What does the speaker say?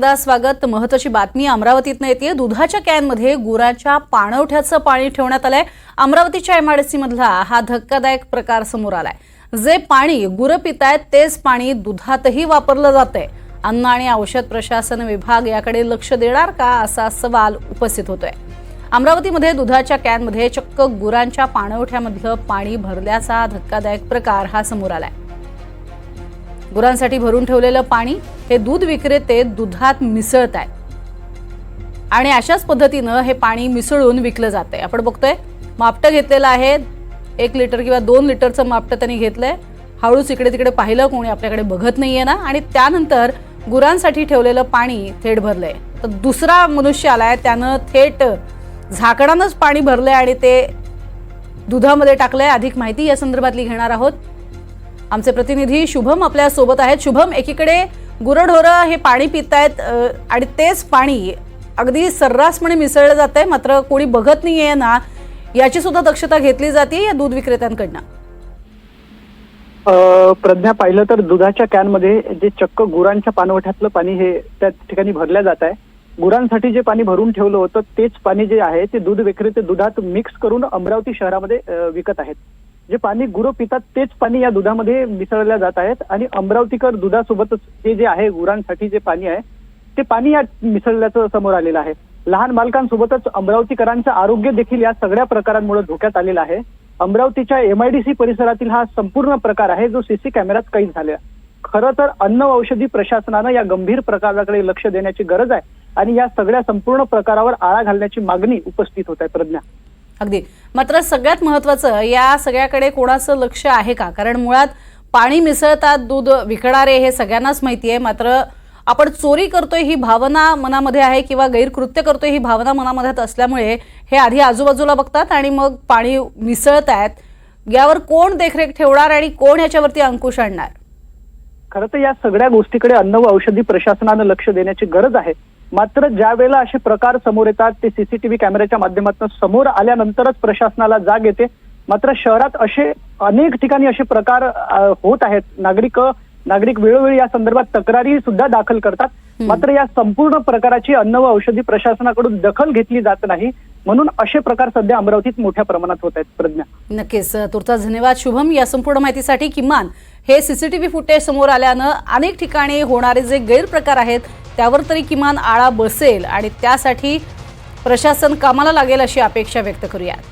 स्वागत. महत्वाची बातमी अमरावतीतनं येते दुधाच्या कॅनमध्ये गुराच्या पाणवठ्याचं पाणी ठेवण्यात आलंय. अमरावतीच्या एमआरडीसी मधला हा धक्कादायक प्रकार समोर आलाय. जे पाणी गुरं पितायत तेच पाणी दुधातही वापरलं जातंय. अन्न आणि औषध प्रशासन विभाग याकडे लक्ष देणार का असा सवाल उपस्थित होतोय. अमरावतीमध्ये दुधाच्या कॅनमध्ये चक्क गुरांच्या पाणवठ्यामधलं पाणी भरल्याचा धक्कादायक प्रकार हा समोर आलाय. गुरांसाठी भरून ठेवलेलं पाणी हे दूध विक्रेते दुधात मिसळत आहेत. आणि अशाच पद्धतीनं हे पाणी मिसळून विकलं जातं आहे आपण बघतोय मापटं घेतलेलं आहे. एक लिटर किंवा दोन लिटरचं मापटं त्यांनी घेतलंय. हळूच इकडे तिकडे पाहिलं कोणी आपल्याकडे बघत नाहीये ना. आणि त्यानंतर गुरांसाठी ठेवलेलं पाणी थेट भरलंय. तर दुसरा मनुष्य आलाय त्यानं थेट झाकणानंच पाणी भरलंय आणि ते दुधामध्ये टाकलंय. अधिक माहिती या संदर्भातली घेणार आहोत. आमचे प्रतिनिधी शुभम आपल्यासोबत आहेत. शुभम एकीकडे गुरढोरं हे पाणी पितायत आहेत आणि तेच पाणी अगदी सर्रासपणे मिसळलं जात आहे मात्र कोणी बघत नाहीये ना याची सुद्धा दक्षता घेतली जाते या दूध विक्रेत्यांकडनं. प्रज्ञा पाहिलं तर दुधाच्या कॅनमध्ये जे चक्क गुरांच्या पानवठ्यातलं पाणी हे त्या ठिकाणी भरल्या जात आहे गुरांसाठी जे पाणी भरून ठेवलं होतं तेच पाणी जे आहे ते दूध विक्रेते दुधात मिक्स करून अमरावती शहरामध्ये विकत आहेत. जे पाणी गुरं पितात तेच पाणी या दुधामध्ये मिसळल्या जात आहेत. आणि अमरावतीकर दुधासोबतच हे जे आहे गुरांसाठी जे पाणी आहे ते पाणी या मिसळल्याचं समोर आलेलं आहे. लहान बालकांसोबतच अमरावतीकरांचं आरोग्य देखील या सगळ्या प्रकारांमुळे धोक्यात आलेलं आहे. अमरावतीच्या एमआयडीसी परिसरातील हा संपूर्ण प्रकार आहे जो सीसी कॅमेऱ्यात कैद झाला खरं तर अन्न औषधी प्रशासनानं या गंभीर प्रकाराकडे लक्ष देण्याची गरज आहे. आणि या सगळ्या संपूर्ण प्रकारावर आळा घालण्याची मागणी उपस्थित होत आहे प्रज्ञा. अगदी. मात्र सगळ्यात महत्वाचं या सगळ्याकडे कोणाचं लक्ष आहे का? कारण मुळात पाणी मिसळतात दूध विकणारे हे सगळ्यांनाच माहिती आहे. मात्र आपण चोरी करतोय ही भावना मनामध्ये आहे किंवा गैरकृत्य करतोय ही भावना मनामध्ये असल्यामुळे हे आधी आजूबाजूला बघतात आणि मग पाणी मिसळत आहेत यावर कोण देखरेख ठेवणार आणि कोण याच्यावरती अंकुश आणणार? खरं तर या सगळ्या गोष्टीकडे अन्न व औषधी प्रशासनानं लक्ष देण्याची गरज आहे. मात्र ज्या वेळेला असे प्रकार समोर येतात ते सीसीटीव्ही कॅमेऱ्याच्या माध्यमातून समोर आल्यानंतरच प्रशासनाला जाग येते. मात्र शहरात असे अनेक ठिकाणी असे प्रकार होत आहेत. नागरिक नागरिक वेळोवेळी या संदर्भात तक्रारी सुद्धा दाखल करतात. मात्र या संपूर्ण प्रकाराची अन्न व औषधी प्रशासनाकडून दखल घेतली जात नाही. म्हणून असे प्रकार सध्या अमरावतीत मोठ्या प्रमाणात होत आहेत प्रज्ञा. नक्कीच. तुर्तास धन्यवाद शुभम. या संपूर्ण माहितीसाठी किमान हे सीसीटीव्ही फुटेज समोर आल्यानं अनेक ठिकाणी होणारे जे गैरप्रकार आहेत त्यावर तरी किमान आळा बसेल आणि त्यासाठी प्रशासन कामाला लागेल अशी अपेक्षा व्यक्त करूयात.